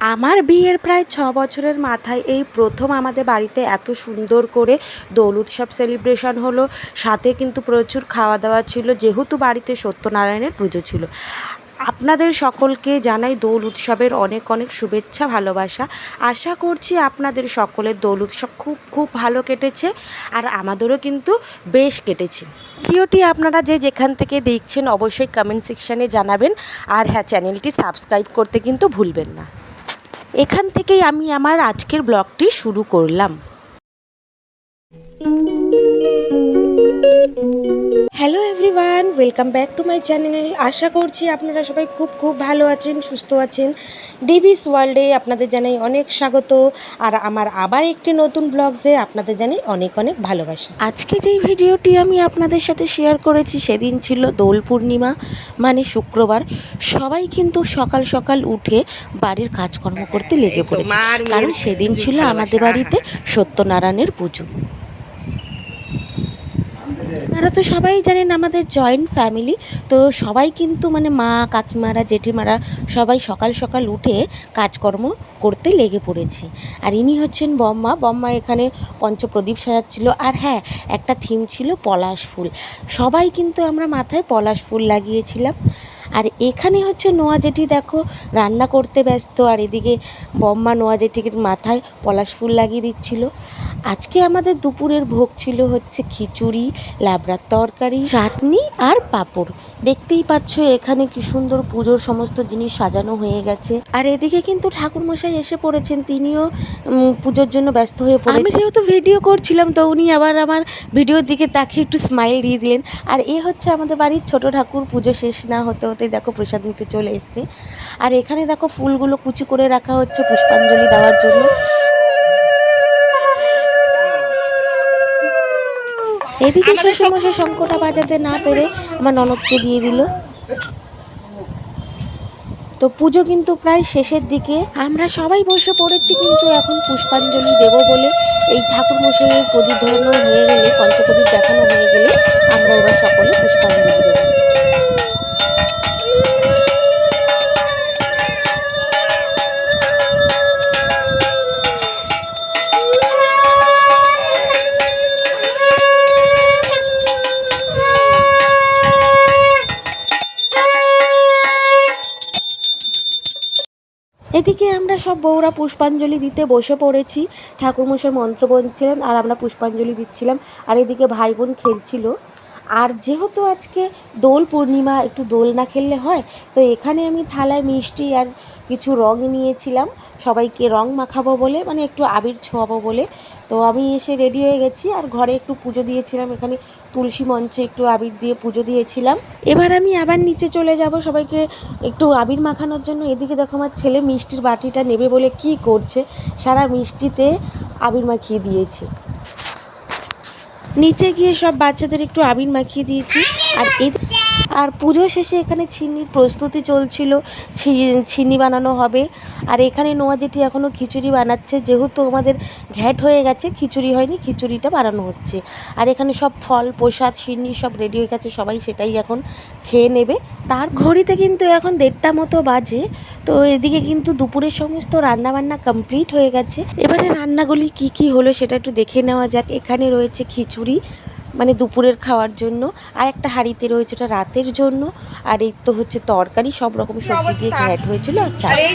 আমার বিয়ের প্রায় ছ বছরের মাথায় এই প্রথম আমাদের বাড়িতে এত সুন্দর করে দোল উৎসব সেলিব্রেশন হলো। সাথে কিন্তু প্রচুর খাওয়া দাওয়া ছিল। যেহেতু বাড়িতে সত্যনারায়ণের পুজো ছিল। আপনাদের সকলকে জানাই দোল উৎসবের অনেক অনেক শুভেচ্ছা, ভালোবাসা। আশা করছি আপনাদের সকলের দোল উৎসব খুব খুব ভালো কেটেছে আর আমাদেরও কিন্তু বেশ কেটেছে। ভিডিওটি আপনারা যে যেখান থেকে দেখছেন অবশ্যই কমেন্ট সেকশানে জানাবেন। আর হ্যাঁ চ্যানেলটি সাবস্ক্রাইব করতে কিন্তু ভুলবেন না। এখান থেকেই আমি আমার আজকের ব্লগটি শুরু করলাম। Hello everyone welcome back to my channel আশা করছি আপনারা সবাই খুব খুব ভালো আছেন সুস্থ আছেন। ডিভিস ওয়ার্ল্ডে আপনাদের জানাই অনেক স্বাগত। আর আমার আবার একটি নতুন ব্লগসে আপনাদের জানাই অনেক অনেক ভালোবাসা। আজকে যেই ভিডিওটি আমি আপনাদের সাথে শেয়ার করেছি সেদিন ছিল দোল পূর্ণিমা মানে শুক্রবার। সবাই কিন্তু সকাল সকাল উঠে বাড়ির কাজকর্ম করতে লেগে পড়েছে। কারণ সেদিন ছিল আমাদের বাড়িতে সত্যনারায়ণের পুজো। আপনারা তো সবাই জানেন আমাদের জয়েন্ট ফ্যামিলি তো সবাই কিন্তু মানে মা, কাকিমারা, জেঠিমারা সবাই সকাল সকাল উঠে কাজকর্ম করতে লেগে পড়েছে। আর ইনি হচ্ছেন বম্মা। বম্মা এখানে পঞ্চপ্রদীপ সাজাচ্ছিল। আর হ্যাঁ একটা থিম ছিল পলাশ ফুল। সবাই কিন্তু আমরা মাথায় পলাশ ফুল লাগিয়েছিলাম। আর এখানে হচ্ছে নোয়া জেঠি দেখো রান্না করতে ব্যস্ত আর এদিকে বম্মা নোয়া জেঠির মাথায় পলাশ ফুল লাগিয়ে দিচ্ছিল। আজকে আমাদের দুপুরের ভোগ ছিল হচ্ছে খিচুড়ি লাবড়ার তরকারি চাটনি আর পাঁপড়। দেখতেই পাচ্ছ এখানে কি সুন্দর পুজোর সমস্ত জিনিস সাজানো হয়ে গেছে। আর এদিকে কিন্তু ঠাকুরমশাই এসে পড়েছেন তিনিও পুজোর জন্য ব্যস্ত হয়ে পড়েছেন। আমি যেহেতু ভিডিও করছিলাম তো উনি আবার আমার ভিডিওর দিকে তাকিয়ে একটু স্মাইল দিয়ে দিলেন। আর এ হচ্ছে আমাদের বাড়ির ছোট ঠাকুর পুজো শেষ না হতে হতে দেখো প্রসাদ নিতে চলে এসছে। আর এখানে দেখো ফুলগুলো কুচি করে রাখা হচ্ছে পুষ্পাঞ্জলি দেওয়ার জন্য। এদিকে শ্বশুরমশাই শঙ্কটা বাজাতে না পেরে আমার ননদকে দিয়ে দিল। তো পুজো কিন্তু প্রায় শেষের দিকে। আমরা সবাই বসে পড়েছি কিন্তু এখন পুষ্পাঞ্জলি দেব বলে এই ঠাকুর মশাইয়ের প্রদীপ ধরানো হয়ে গেলে পঞ্চপ্রদীপ দেখানো হয়ে গেলে আমরা এবার সকলে পুষ্পাঞ্জলি দেবো। সব বউরা পুষ্পাঞ্জলি দিতে বসে পড়েছি। ঠাকুরমশাই মন্ত্র বলছিলেন আর আমরা পুষ্পাঞ্জলি দিচ্ছিলাম। আর এদিকে ভাই বোন খেলছিল। আর যেহেতু আজকে দোল পূর্ণিমা, একটু দোল না খেললে হয়, তো এখানে আমি থালায় মিষ্টি আর কিছু রং নিয়েছিলাম। সবাইকে রং মাখাবো বলে মানে একটু আবির ছোঁয়াবো বলে। তো আমি এসে রেডি হয়ে গেছি আর ঘরে একটু পুজো দিয়েছিলাম। এখানে তুলসী মঞ্চে একটু আবির দিয়ে পুজো দিয়েছিলাম। এবার আমি আবার নিচে চলে যাব। সবাইকে একটু আবির মাখানোর জন্য। এদিকে দেখো আমার ছেলে মিষ্টির বাটিটা নেবে বলে কি করছে। সারা মিষ্টিতে আবির মাখিয়ে দিয়েছে। নিচে গিয়ে সব বাচ্চাদের একটু আবির মাখিয়ে দিয়েছি। আর এই আর পুজো শেষে এখানে ছিন্নির প্রস্তুতি চলছিল, ছি- ছিন্নি বানানো হবে। আর এখানে নোয়া জেঠি এখনও খিচুড়ি বানাচ্ছে, যেহেতু আমাদের ঘ্যাট হয়ে গেছে, খিচুড়ি হয়নি, খিচুড়িটা বানানো হচ্ছে। আর এখানে সব ফল, প্রসাদ সিন্নি সব রেডি হয়ে গেছে, সবাই সেটাই এখন খেয়ে নেবে। তার ঘড়িতে কিন্তু এখন দেড়টা মতো বাজে, তো এদিকে কিন্তু দুপুরের সমস্ত রান্নাবান্না কমপ্লিট হয়ে গেছে। এবারে রান্নাগুলি কি কি হলো সেটা একটু দেখে নেওয়া যাক। এখানে রয়েছে খিচুড়ি মানে দুপুরের খাওয়ার জন্য। আর একটা হাঁড়িতে রয়েছে ওটা রাতের জন্য। আর এই তো হচ্ছে তরকারি সব রকম সবজি দিয়ে ঘ্যাট হয়েছিল? আচ্ছা। এই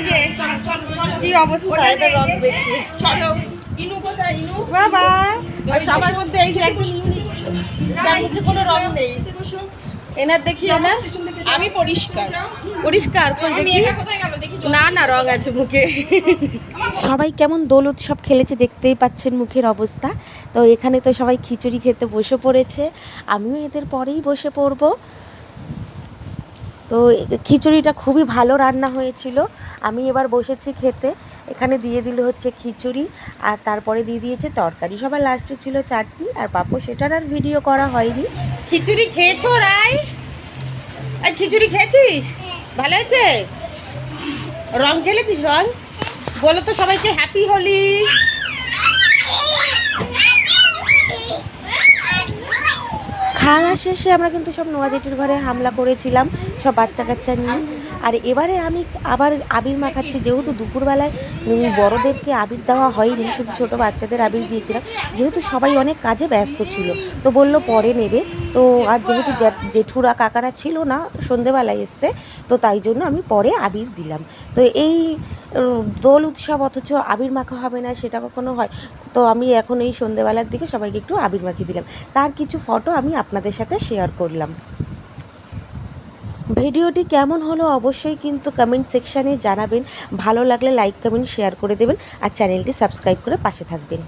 কি অবস্থা? এদের রং চলো। ইনু কোথায়? ইনু? বাবা। আর সবার মধ্যে এই যে একদম ইউনিক যার মুখে কোনো রং নেই। এনার দেখি এনার? আমি পরিষ্কার। পরিষ্কার কই দেখি? না না রং আছে মুখে। সবাই কেমন দোল উৎসব খেলেছে দেখতেই পাচ্ছেন মুখের অবস্থা। তো এখানে তো সবাই খিচুড়ি খেতে বসে পড়েছে। আমিও এদের পরেই বসে পড়ব। তো খিচুড়িটা খুবই ভালো রান্না হয়েছিল। আমি এবার বসেছি খেতে। এখানে দিয়ে দিল হচ্ছে খিচুড়ি আর তারপরে দিয়ে দিয়েছে তরকারি। সবার লাস্টে ছিল চাটনি আর পাপড় সেটার আর ভিডিও করা হয়নি। খিচুড়ি খেয়েছো, রাই? আর খিচুড়ি খেয়েছিস? ভালো হয়েছে? রং খেলেছিস রং? বলো তো সবাইকে, হ্যাপি হোলি। খাওয়া শেষে আমরা কিন্তু সব নোয়াজেটির ঘরে হামলা করেছিলাম সব বাচ্চা কাচ্চা নিয়ে। আর এবারে আমি আবার আবির মাখাচ্ছি, যেহেতু দুপুরবেলায় বড়দেরকে আবির দেওয়া হয়নি, শুধু ছোটো বাচ্চাদের আবির দিয়েছিলাম। যেহেতু সবাই অনেক কাজে ব্যস্ত ছিল, তো বলল পরে নেবে। তো আর যেহেতু জেঠুরা, কাকারা ছিল না, সন্ধেবেলায় এসছে, তো তাই জন্য আমি পরে আবির দিলাম। তো এই দোল উৎসব অথচ আবির মাখা হবে না, সেটা কখনো হয়। তো আমি এখন এই সন্ধেবেলার দিকে সবাইকে একটু আবির মাখিয়ে দিলাম। তার কিছু ফটো আমি আপনাদের সাথে শেয়ার করলাম। ভিডিওটি কেমন হলো অবশ্যই কিন্তু কমেন্ট সেকশানে জানাবেন। ভালো লাগলে লাইক কমেন্ট শেয়ার করে দেবেন। আর চ্যানেলটি সাবস্ক্রাইব করে পাশে থাকবেন।